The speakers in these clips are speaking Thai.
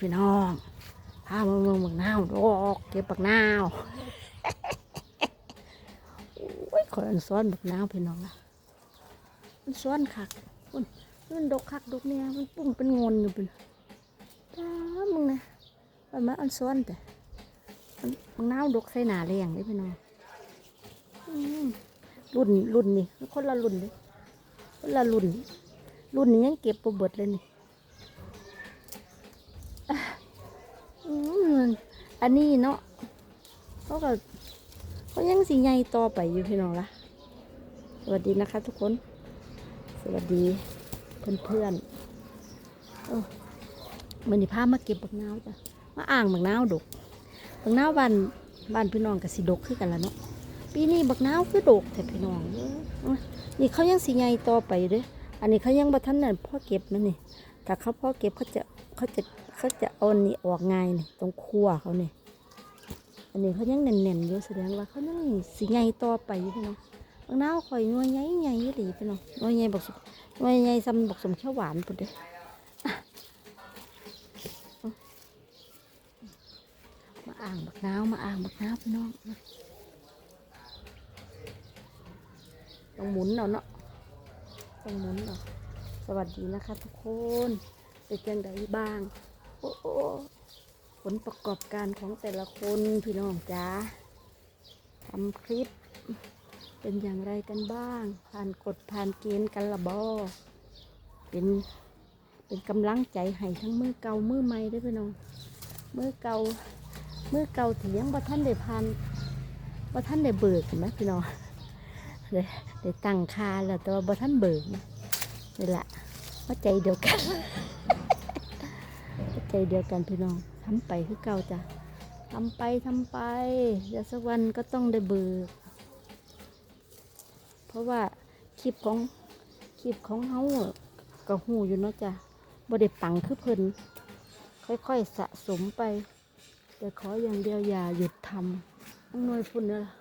พี่น้องพามาเมืองบักนาวดอกเก็บบักนาวโอ้ยขออันซ้อนบักนาวพี่น้องละมันซ้อนคักมันมันดกคักดกเนี่ยมันปุ่มเป็นงนอยู่เป็นตามึงนะมันมาอันซ้อนแต่มันบักนาวดกใส่หนาแรงเลยพี่น้องรุ่นรุ่นนี่คนละรุ่นเลยคนละรุ่นรุ่นนี้ยังเก็บประเบิดเลยนี่ อืม อันนี้เนาะเขาก็เขายังสีใหญ่ต่อไปอยู่พี่น้องละสวัสดีนะคะทุกคน สวัสดีเพื่อนเพื่อนๆโอ้มันนี่พามาเก็บบักนาวจ้ะมาอ่างบักนาวดกบักนาวบ้านบ้านพี่น้องกับสีดกขึ้นกันแล้วเนาะปีนี้บักนาวคือดกแต่พี่น้องนี่เขายังสีใหญ่ต่อไปเด้ออันนี้เขายังบัทันนั่นพ่อเก็บมันนี่ถ้าเขาพ่อเก็บเขาจะ เขาจะเขาจะเอานี่ออกง่ายนี่ตรงขั้วเขาเนี่ยอันนี้เขายังแน่นๆอยู่แสดงว่าเขายังสีใหญ่ต่อไปอยู่พี่น้องบางน้าวข่อยน่วยใหญ่ใหญ่ยี่หลีพี่น้องน่วยใหญ่บอกสมน่วยใหญ่ซ้ำบอกสมเขียวหวานปุ่นเด้มาอ่างบักน้าวมาอ่างบักน้าวพี่น้องต้องหมุนเอาเนาะต้องหมุนเอาสวัสดีนะคะทุกคน เป็นจังไดบ้าง โอ้โอผลประกอบการของแต่ละคนพี่น้องจ้าทำคลิป เป็นอย่างไรกันบ้าง ผ่านกฎผ่านเกณฑ์กันละบอเป็นเป็นกำลังใจให้ทั้งมือเก่ามือใหม่เด้วยพี่น้องมือเก่ามือเก่าที่ยังบ่ท่านได้ผ่านบ่ท่านได้เบิกเห็นไหมพี่น้องได้ได้ตั้งคาแล้วแต่ว่าบ่ท่านเบิกนะนี่แหละว่าใจเดียวกัน ใจเดียวกันพี่น้องทำไปคือเก่าจ้ะทำไปทำไปเดี๋ยวสักวันก็ต้องได้เบิกเพราะว่าคลิปของคลิปของเฮาอะก็หูอยู่เนาะจ้ะบ่ได้ปังคือเพิ่นค่อยๆสะสมไป แต่ขออย่างเดียวอย่าหยุดทำต้องนวยพุ่นเนี่ยล่ะ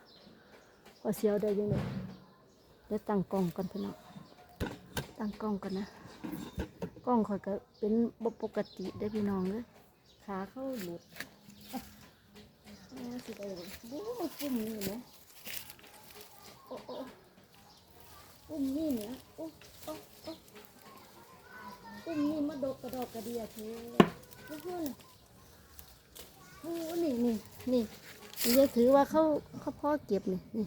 ว่าเสียวได้ยังไงเดี๋ยวตั้งกล้องก่อนพี่น้องตั้งกล้องก่อนนะ กล้องข่อยก็เป็นบปกติได้พี่น้องเลยขาเข้าหลุดนี่สิไปบู๊ปุ่มนี่นะโอ้โอ้ปุ่มนี่เนี่ยโอ้โอ้โอ้ปุ่มนี่มาดกกระดอกกระเดียเธอเพื่อนโอ้นี่นี่นี่นี่จะถือว่าเขาเขาพ่อเก็บนี่นี่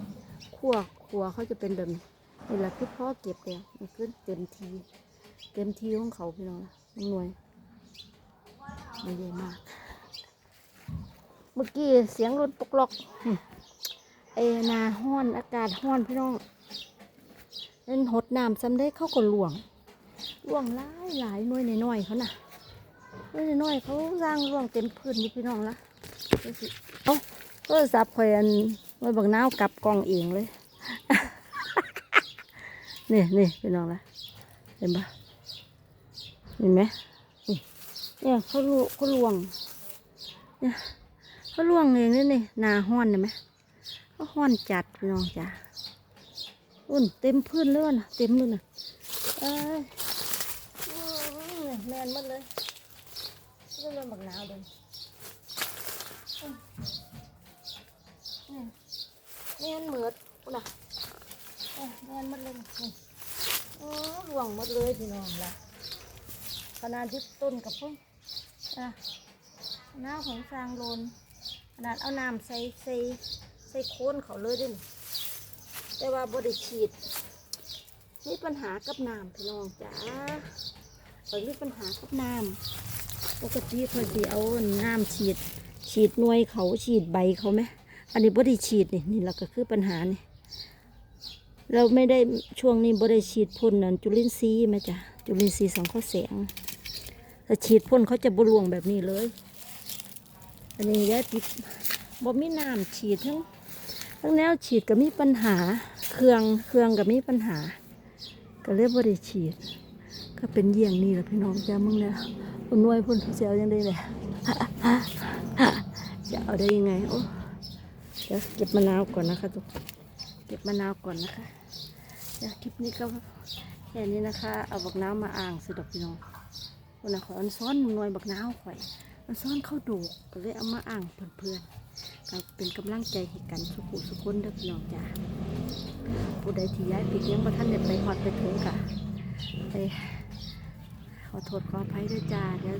ขั้วขั้วเขาจะเป็นแบบนี้นี่แหละคือพ่อเก็บแล้วมันขึ้นเต็มที เต็มที่ของเขาพี่น้องหน่วยไม่ใหญ่มาก เมื่อกี้เสียงรถปกลอกเอนาห้อนอากาศห้อนพี่น้องเล่นหดน้ำซ้ำได้เข้าก็หลวงหลวงหลายหลายหน่วยน้อยเขาน่ะหน่วยน้อยเขาสร้างหลวงเต็มพื้นนี่พี่น้องละดูสิเอ้าโทรศัพท์ข่อยอันไว้บักน้าวกลับกล้องเองเลย นี่นี่พี่น้องละเห็นปะ เห็นไหมเนี่ยเขาลวเขาลวงเนี่ยเขาลวงเองนี่นี่นาห้อนเห็นไหมเขาห้อนจัดพี่น้องจ้าอุ่นเต็มพื้นเลยนะเต็มเลยนะเอ้ยแมนหมดเลยก็เลยบักหนาวเลยอื้อนแมนเหมือดนน่ะแมนหมดเลยโอ้ลวงหมดเลยพี่น้องละ ขนาดที่ต้นกับพุ่งอะหน้าของสางโลนขนาดเอาน้ำใส่ใส่ใส่โคนเขาเลยด้วยแต่ว่าบริฉีดมีปัญหากับน้ำพี่น้องจ้าเปิดมีปัญหากับน้ำปกติเขาสิเอาน้ำฉีด ฉีดหน่วยเขาฉีดใบเขาไหมอันนี้บริฉีดนี่นี่แหละก็คือปัญหานี่เราไม่ได้ช่วงนี้บริฉีดพ่นนั่นจุลินทรีย์ไหมจ้ะจุลินทรีย์สังเคราะห์แสง ถ้าฉีดพ่นเขาจะบรวงแบบนี้เลย อันนี้ยาติดบ่มีน้ำฉีดทั้งทั้งแนวฉีดก็มีปัญหา เครื่องเครื่องก็มีปัญหา ก็เลยบ่ได้ฉีด ก็เป็นเยี่ยงนี้แหละพี่น้องจ้ามึงเนี่ยอุนวยพ่นเสียวยังได้เลยจะเอาได้ยังไงโอ้เดี๋ยวเก็บมะนาวก่อนนะคะทุกเก็บมะนาวก่อนนะคะเดี๋ยวคลิปนี้ก็แค่นี้นะคะ เอาบักน้ำมาอ่างสิดอกพี่น้อง คนน่ะขอยอันซ้อนหน่วยบักนาวข่อยอันซ้อนเข้าดูกก็เลยเอามาอ่างเพื่อนๆก็เป็นกำลังใจให้กันสุขุสุขคนเด้อพี่น้องจ้าผู้ใดที่ย้ายปีกยังบ่ทันได้ไปฮอดไปถึงกะไปขอโทษขออภัยด้วยจ้าเดี๋ยว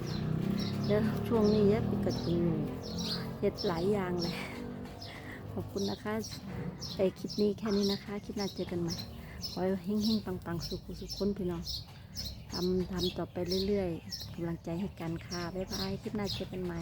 เดี๋ยวช่วงนี้เย้ายปีกก็กินเฮ็ดหลายอย่างเลยขอบคุณนะคะไอคลิปนี้แค่นี้นะคะ คลิปหน้าเจอกันใหม่ขอให้เฮงๆปังๆ สุขสุขคนพี่น้อง ทำทำต่อไปเรื่อยๆกำลังใจให้กันค่ะ บ๊ายบาย คลิปหน้าเจอกันใหม่